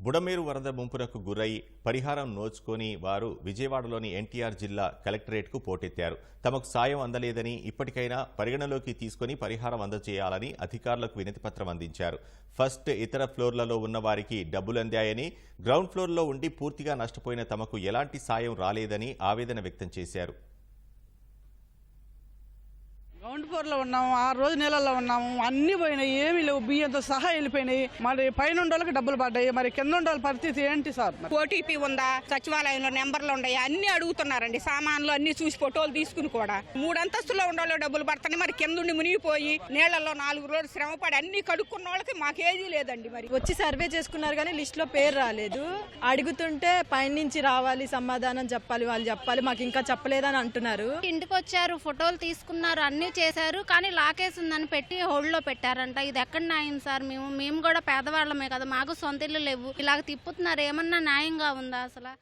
బుడమేరు వరద ముంపునకు గురై పరిహారం నోచుకొని వారు విజయవాడలోని ఎన్టీఆర్ జిల్లా కలెక్టరేట్కు పోటెత్తారు. తమకు సాయం అందలేదని ఇప్పటికైనా పరిగణలోకి తీసుకుని పరిహారం అందజేయాలని అధికారులకు వినతిపత్రం అందించారు. ఫస్ట్ ఇతర ఫ్లోర్లలో ఉన్న వారికి డబ్బులు అందాయని గ్రౌండ్ ఫ్లోర్లో ఉండి పూర్తిగా నష్టపోయిన తమకు ఎలాంటి సాయం రాలేదని ఆవేదన వ్యక్తం చేశారు. గ్రౌండ్ ఫ్లోర్లో ఉన్నాము ఆ రోజు నెలల్లో ఉన్నాము అన్ని పోయినాయి ఏమీ లేవు బియ్యంతో సహా వెళ్ళిపోయినాయి. మరి పైన వాళ్ళకి డబ్బులు పడ్డాయి మరి కింద వాళ్ళ పరిస్థితి ఏంటి సార్? ఓటీపీ ఉందా సచివాలయంలో నెంబర్లు ఉన్నాయా అన్ని అడుగుతున్నారండి సామాన్లు అన్ని చూసి ఫోటోలు తీసుకుని కూడా. మూడు అంతస్తులో ఉండాలో డబ్బులు పడుతున్నాయి మరి కింద ఉండి మునిగిపోయి నీళ్ళలో నాలుగు రోజులు శ్రమపడి అన్ని కడుక్కున్న వాళ్ళకి మాకేజీ లేదండి మరి. వచ్చి సర్వే చేసుకున్నారు కానీ లిస్ట్లో పేరు రాలేదు. అడుగుతుంటే పైనుంచి రావాలి సమాధానం చెప్పాలి వాళ్ళు చెప్పాలి మాకు ఇంకా చెప్పలేదని అంటున్నారు. ఇంటికి వచ్చారు ఫోటోలు తీసుకున్నారు అన్ని చేశారు కానీ లాకేస్ ఉందని పెట్టి హోల్డ్లో పెట్టారంట. ఇది ఎక్కడ న్యాయం సార్ మేము? మేము కూడా పేదవాళ్ళమే కదా మాకు సొంత ఇల్లు లేవు. ఇలాగ తిప్పుతున్నారు ఏమన్నా న్యాయంగా ఉందా అసలు?